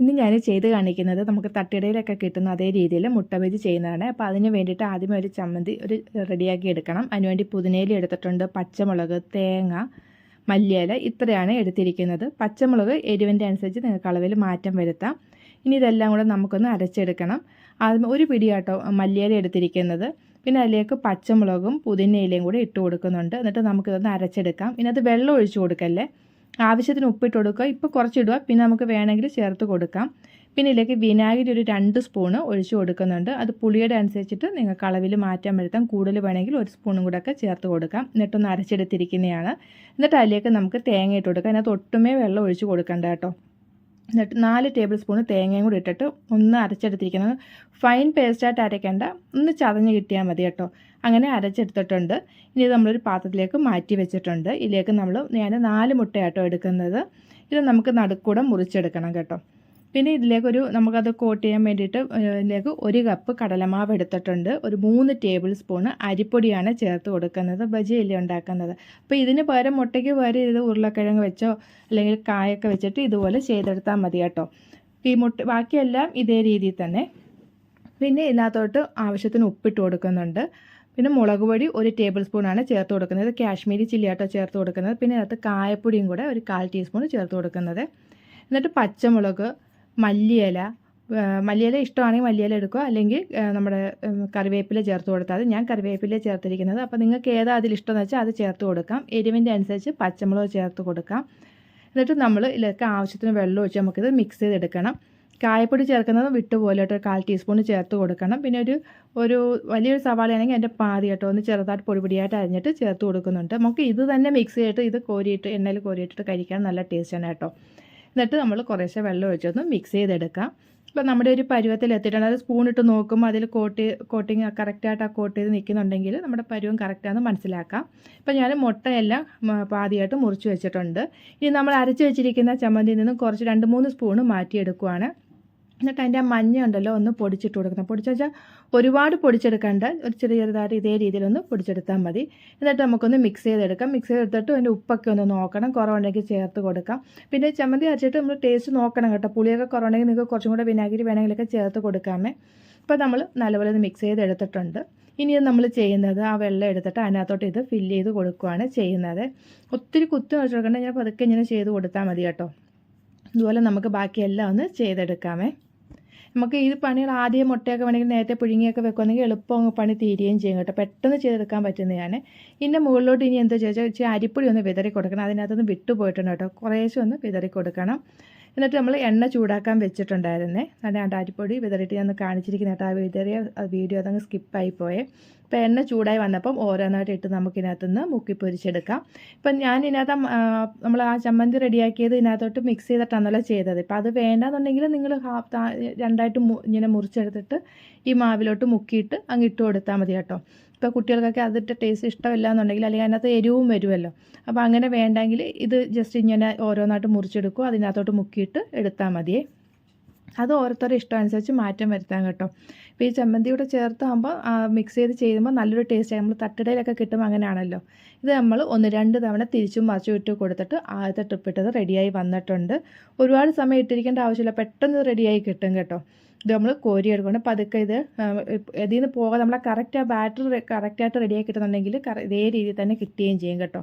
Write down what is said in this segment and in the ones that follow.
ഇന്ന് ഞാൻ ചെയ്ത് കാണിക്കുന്നത് നമുക്ക് തട്ടിടയിലൊക്കെ കിട്ടുന്ന അതേ രീതിയിൽ മുട്ട ബജി ചെയ്യുന്നതാണ്. അപ്പോൾ അതിന് വേണ്ടിയിട്ട് ആദ്യമേ ഒരു ചമ്മന്തി ഒരു റെഡിയാക്കി എടുക്കണം. അതിനുവേണ്ടി പുതിനയില എടുത്തിട്ടുണ്ട് പച്ചമുളക് തേങ്ങ മല്ലിയില ഇത്രയാണ് എടുത്തിരിക്കുന്നത്. പച്ചമുളക് എരിവിന്റെ അനുസരിച്ച് നിങ്ങൾക്ക് അളവിൽ മാറ്റം വരുത്താം. ഇനി ഇതെല്ലാം കൂടെ നമുക്കൊന്ന് അരച്ചെടുക്കണം. ആദ്യം ഒരു പിടിയാട്ടോ മല്ലിയില എടുത്തിരിക്കുന്നത്. പിന്നെ അതിലേക്ക് പച്ചമുളകും പുതിനയിലയും കൂടെ ഇട്ട് കൊടുക്കുന്നുണ്ട്. എന്നിട്ട് നമുക്കിതൊന്ന് അരച്ചെടുക്കാം. ഇതിനകത്ത് വെള്ളം ഒഴിച്ചു കൊടുക്കല്ലേ? ആവശ്യത്തിന് ഉപ്പിട്ട് കൊടുക്കുക. ഇപ്പോൾ കുറച്ചിടുക. പിന്നെ നമുക്ക് വേണമെങ്കിൽ ചേർത്ത് കൊടുക്കാം. പിന്നെ ഇതിലേക്ക് വിനാഗിരി ഒരു രണ്ട് സ്പൂണ് ഒഴിച്ചു കൊടുക്കുന്നുണ്ട്. അത് പുളിയുടെ അനുസരിച്ചിട്ട് നിങ്ങൾക്ക് അളവിൽ മാറ്റാൻ വരുത്താം. കൂടുതൽ വേണമെങ്കിൽ ഒരു സ്പൂണും കൂടെ ഒക്കെ ചേർത്ത് കൊടുക്കാം. എന്നിട്ടൊന്ന് അരച്ചെടുത്തിരിക്കുന്നതാണ്. എന്നിട്ട് അതിലേക്ക് നമുക്ക് തേങ്ങ ഇട്ട് കൊടുക്കാം. അതിനകത്ത് ഒട്ടുമേ വെള്ളം ഒഴിച്ചു കൊടുക്കണ്ട കേട്ടോ. എന്നിട്ട് നാല് ടേബിൾ സ്പൂൺ തേങ്ങയും കൂടി ഇട്ടിട്ട് ഒന്ന് അരച്ചെടുത്തിരിക്കുന്നത് ഫൈൻ പേസ്റ്റായിട്ട് അരയ്ക്കേണ്ട. ഒന്ന് ചതഞ്ഞ് കിട്ടിയാൽ മതി കേട്ടോ. അങ്ങനെ അരച്ചെടുത്തിട്ടുണ്ട്. ഇനി നമ്മളൊരു പാത്രത്തിലേക്ക് മാറ്റി വെച്ചിട്ടുണ്ട്. ഇതിലേക്ക് നമ്മൾ ഞാൻ നാല് മുട്ടയാട്ടോ എടുക്കുന്നത്. ഇത് നമുക്ക് നടുക്കൂടെ മുറിച്ചെടുക്കണം കേട്ടോ. പിന്നെ ഇതിലേക്കൊരു നമുക്കത് കോട്ട് ചെയ്യാൻ വേണ്ടിയിട്ട് ഇതിലേക്ക് ഒരു കപ്പ് കടലമാവ് എടുത്തിട്ടുണ്ട്. ഒരു മൂന്ന് ടേബിൾ സ്പൂണ് അരിപ്പൊടിയാണ് ചേർത്ത് കൊടുക്കുന്നത് ബജിയല്ലേ ഉണ്ടാക്കുന്നത്. അപ്പോൾ ഇതിന് പകരം മുട്ടയ്ക്ക് പകരം ഇത് ഉരുളക്കിഴങ്ങ് വെച്ചോ അല്ലെങ്കിൽ കായൊക്കെ വെച്ചിട്ട് ഇതുപോലെ ചെയ്തെടുത്താൽ മതി കേട്ടോ. ഈ മുട്ട ബാക്കിയെല്ലാം ഇതേ രീതിയിൽ തന്നെ. പിന്നെ ഇതിനകത്തോട്ട് ആവശ്യത്തിന് ഉപ്പിട്ട് കൊടുക്കുന്നുണ്ട്. പിന്നെ മുളക് പൊടി ഒരു ടേബിൾ സ്പൂണാണ് ചേർത്ത് കൊടുക്കുന്നത്. കാശ്മീരി ചില്ലി ആട്ടോ ചേർത്ത് കൊടുക്കുന്നത്. പിന്നെ അതിനകത്ത് കായപ്പൊടിയും കൂടെ ഒരു കാൽ ടീസ്പൂൺ ചേർത്ത് കൊടുക്കുന്നത്. എന്നിട്ട് പച്ചമുളക് മല്ലിയില. മല്ലിയില ഇഷ്ടമാണെങ്കിൽ മല്ലിയില എടുക്കുക. അല്ലെങ്കിൽ നമ്മുടെ കറിവേപ്പില ചേർത്ത് കൊടുത്താൽ ഞാൻ കറിവേപ്പില ചേർത്തിരിക്കുന്നത്. അപ്പോൾ നിങ്ങൾക്ക് ഏതാ അതിൽ ഇഷ്ടമെന്ന് വെച്ചാൽ അത് ചേർത്ത് കൊടുക്കാം. എരിവിന്റെ അനുസരിച്ച് പച്ചമുളക് ചേർത്ത് കൊടുക്കാം. എന്നിട്ട് നമ്മൾ ഇതിലേക്ക് ആവശ്യത്തിന് വെള്ളം ഒഴിച്ച് നമുക്കിത് മിക്സ് ചെയ്തെടുക്കണം. കായപ്പൊടി ചേർക്കുന്നത് വിട്ടുപോലെ കേട്ടോ. കാൽ ടീസ്പൂൺ ചേർത്ത് കൊടുക്കണം. പിന്നെ ഒരു ഒരു വലിയൊരു സവാളയാണെങ്കിൽ അതിന്റെ പാതി കേട്ടോ. ഒന്ന് ചെറുതായിട്ട് പൊടിപൊടിയായിട്ട് അരിഞ്ഞിട്ട് ചേർത്ത് കൊടുക്കുന്നുണ്ട്. നമുക്ക് ഇത് തന്നെ മിക്സ് ചെയ്തിട്ട് ഇത് കോരിയിട്ട് എണ്ണയിൽ കോരിയിട്ടിട്ട് കഴിക്കാൻ നല്ല ടേസ്റ്റാണ് കേട്ടോ. എന്നിട്ട് നമ്മൾ കുറേശ്ശെ വെള്ളം ഒഴിച്ചൊന്ന് മിക്സ് ചെയ്തെടുക്കാം. ഇപ്പം നമ്മുടെ ഒരു പരുവത്തിൽ എത്തിയിട്ടുണ്ട്. അത് സ്പൂണിട്ട് നോക്കുമ്പോൾ അതിൽ കോട്ടി കോട്ടിങ് കറക്റ്റായിട്ട് ആ കോട്ട് ചെയ്ത് നിൽക്കുന്നുണ്ടെങ്കിൽ നമ്മുടെ പരുവം കറക്റ്റാണെന്ന് മനസ്സിലാക്കാം. ഇപ്പം ഞാൻ മുട്ടയെല്ലാം പാതിയായിട്ട് മുറിച്ച് വെച്ചിട്ടുണ്ട്. ഇനി നമ്മൾ അരച്ച് വെച്ചിരിക്കുന്ന ചമ്മന്തിയിൽ നിന്നും കുറച്ച് രണ്ട് മൂന്ന് സ്പൂണ് മാറ്റിയെടുക്കുവാണ്. എന്നിട്ട് അതിന്റെ മഞ്ഞ ഉണ്ടല്ലോ ഒന്ന് പൊടിച്ചിട്ട് കൊടുക്കണം. പൊടിച്ചു വെച്ചാൽ ഒരുപാട് പൊടിച്ചെടുക്കേണ്ട. ഒരു ചെറിയ ചെറുതായിട്ട് ഇതേ രീതിയിൽ ഒന്ന് പൊടിച്ചെടുത്താൽ മതി. എന്നിട്ട് നമുക്കൊന്ന് മിക്സ് ചെയ്തെടുക്കാം. മിക്സ് ചെയ്തെടുത്തിട്ട് അതിന്റെ ഉപ്പൊക്കെ ഒന്ന് നോക്കണം. കുറവുണ്ടെങ്കിൽ ചേർത്ത് കൊടുക്കാം. പിന്നെ ചമ്മന്തി അരച്ചിട്ട് നമ്മൾ ടേസ്റ്റ് നോക്കണം കേട്ടോ. പുളിയൊക്കെ കുറവുണ്ടെങ്കിൽ നിങ്ങൾക്ക് കുറച്ചും കൂടെ വിനാഗിരി വേണമെങ്കിലൊക്കെ ചേർത്ത് കൊടുക്കാമേ. ഇപ്പോൾ നമ്മൾ നല്ലപോലെ ഒന്ന് മിക്സ് ചെയ്തെടുത്തിട്ടുണ്ട്. ഇനി നമ്മൾ ചെയ്യുന്നത് ആ വെള്ളം എടുത്തിട്ട് അതിനകത്തോട്ട് ഇത് ഫില്ല് ചെയ്ത് കൊടുക്കുകയാണ് ചെയ്യുന്നത്. ഒത്തിരി കുത്തി വെച്ച് ഞാൻ പതുക്കെ ഇങ്ങനെ ചെയ്ത് കൊടുത്താൽ മതി കേട്ടോ. ഇതുപോലെ നമുക്ക് ബാക്കിയെല്ലാം ഒന്ന് ചെയ്തെടുക്കാമേ. നമുക്ക് ഈ പണികൾ ആദ്യം മുട്ടയൊക്കെ വേണമെങ്കിൽ നേരത്തെ പുഴുങ്ങിയൊക്കെ വെക്കുവാണെങ്കിൽ എളുപ്പം പണി തീരുകയും ചെയ്യും കേട്ടോ. പെട്ടെന്ന് ചെയ്തെടുക്കാൻ പറ്റുന്നതാണ് ഇതിന്റെ മുകളിലോട്ട് ഇനി എന്താ ചോദിച്ചാൽ ഇച്ചിരി അരിപ്പൊടി ഒന്ന് വിതറി കൊടുക്കണം അതിനകത്തൊന്ന് വിട്ടുപോയിട്ടുണ്ട് കേട്ടോ. കുറേശ്ശെ ഒന്ന് വിതറി കൊടുക്കണം എന്നിട്ട് നമ്മൾ എണ്ണ ചൂടാക്കാൻ വെച്ചിട്ടുണ്ടായിരുന്നേ. നല്ല അരിപ്പൊടി വിതറിയിട്ട് ഞാൻ കാണിച്ചിരിക്കുന്ന കേട്ടോ. ആ വിതറിയ വീഡിയോ അതങ്ങ് സ്കിപ്പായി പോയേ. ഇപ്പോൾ എണ്ണ ചൂടായി വന്നപ്പം ഓരോന്നായിട്ട് ഇട്ട് നമുക്കിതിനകത്തുനിന്ന് മുക്കി പൊരിച്ചെടുക്കാം. ഇപ്പം ഞാൻ ഇതിനകത്ത് നമ്മൾ ആ ചമ്മന്തി റെഡിയാക്കിയത് ഇതിനകത്തോട്ട് മിക്സ് ചെയ്തിട്ടാണല്ലോ ചെയ്തത്. ഇപ്പം അത് വേണ്ടാന്നുണ്ടെങ്കിൽ നിങ്ങൾ രണ്ടായിട്ട് ഇങ്ങനെ മുറിച്ചെടുത്തിട്ട് ഈ മാവിലോട്ട് മുക്കിയിട്ട് അങ്ങ് ഇട്ട് കൊടുത്താൽ മതി കേട്ടോ. ഇപ്പോൾ കുട്ടികൾക്കൊക്കെ അതിന്റെ ടേസ്റ്റ് ഇഷ്ടമില്ല എന്നുണ്ടെങ്കിൽ അല്ലെങ്കിൽ അതിനകത്ത് എരിവും വരുമല്ലോ. അപ്പോൾ അങ്ങനെ വേണ്ടെങ്കിൽ ഇത് ജസ്റ്റ് ഇങ്ങനെ ഓരോന്നായിട്ട് മുറിച്ചെടുക്കും അതിനകത്തോട്ട് മുക്കിയിട്ട് എടുത്താൽ മതിയേ. അത് ഓരോരുത്തരുടെ ഇഷ്ടം അനുസരിച്ച് മാറ്റം വരുത്താൻ കേട്ടോ. ഇപ്പോൾ ഈ ചമ്മന്തി കൂടെ ചേർത്താകുമ്പോൾ മിക്സ് ചെയ്ത് ചെയ്യുമ്പോൾ നല്ലൊരു ടേസ്റ്റ് നമ്മൾ തട്ടിടയിലൊക്കെ കിട്ടും അങ്ങനെയാണല്ലോ. ഇത് നമ്മൾ ഒന്ന് രണ്ട് തവണ തിരിച്ചും മറിച്ചും ഇട്ട് കൊടുത്തിട്ട് ആദ്യത്തെ ട്രിപ്പ് ഇട്ടത് റെഡിയായി വന്നിട്ടുണ്ട്. ഒരുപാട് സമയം ഇട്ടിരിക്കേണ്ട ആവശ്യമില്ല. പെട്ടെന്ന് റെഡിയായി കിട്ടും കേട്ടോ. ഇത് നമ്മൾ കോരി എടുക്കണം പതുക്കെ ഇത് ഇതിൽ നിന്ന് പോകാതെ നമ്മളെ കറക്റ്റ് ആ ബാറ്റർ കറക്റ്റായിട്ട് റെഡിയായി കിട്ടുന്നുണ്ടെങ്കിൽ ഇതേ രീതിയിൽ തന്നെ കിട്ടുകയും ചെയ്യും കേട്ടോ.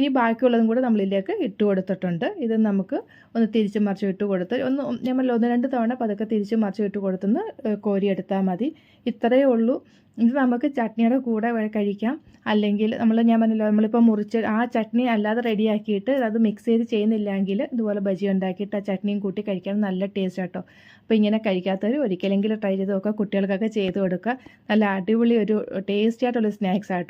ഇനി ബാക്കിയുള്ളതും കൂടെ നമ്മളിതിലേക്ക് ഇട്ട് കൊടുത്തിട്ടുണ്ട്. ഇത് നമുക്ക് ഒന്ന് തിരിച്ച് മറിച്ച് ഇട്ട് കൊടുത്ത് ഒന്ന് നമ്മൾ ഒന്ന് രണ്ട് തവണ പതുക്കെ തിരിച്ച് മറിച്ച് ഇട്ട് കൊടുത്തൊന്ന് കോരിയെടുത്താൽ മതി. ഇത്രയേ ഉള്ളൂ. ഇത് നമുക്ക് ചട്നിയുടെ കൂടെ കഴിക്കാം. അല്ലെങ്കിൽ നമ്മൾ ഞാൻ പറഞ്ഞല്ലോ നമ്മളിപ്പോൾ മുറിച്ച് ആ ചട്നി അല്ലാതെ റെഡിയാക്കിയിട്ട് അത് മിക്സ് ചെയ്ത് ചെയ്യുന്നില്ലെങ്കിൽ ഇതുപോലെ ബജി ഉണ്ടാക്കിയിട്ട് ആ ചട്നിയും കൂട്ടി കഴിക്കാൻ നല്ല ടേസ്റ്റ് കേട്ടോ അപ്പോൾ ഇങ്ങനെ കഴിക്കാത്തവർ ഒരിക്കലെങ്കിലും ട്രൈ ചെയ്ത് നോക്കുക. കുട്ടികൾക്കൊക്കെ ചെയ്ത് കൊടുക്കുക. നല്ല അടിപൊളി ഒരു ടേസ്റ്റി ആയിട്ടുള്ള സ്നാക്സ് ആട്ടോ.